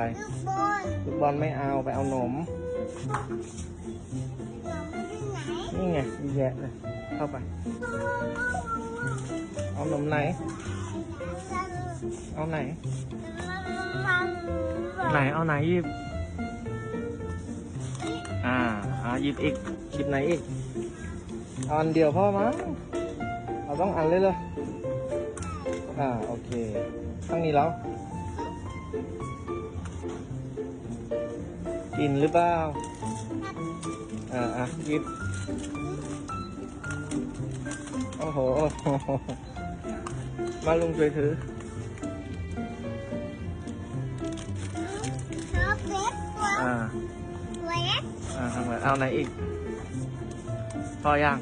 อะไรลูกบอลลูกบอลไม่เอาไปเอาหนมเราไม่ไหนนี่ไงแยะเลยเข้าไป เอาหนมไหน เอาไหน ไหนเอาไหนยิบอ่าอ่าหยิบอีกหยิบไหนอีกเอาอันเดียวพ่อมั้งเอาต้องอันเลยเลยอ่าโอเคตั้งนี้แล้ว กินหรือเปล่า อ่าอะหยิบโอ้โหโอ้โห มาลุงช่วยถือชอบเล็กตัวอ่าเล็กอ่าทำไมเอาไหนอีก พอยัง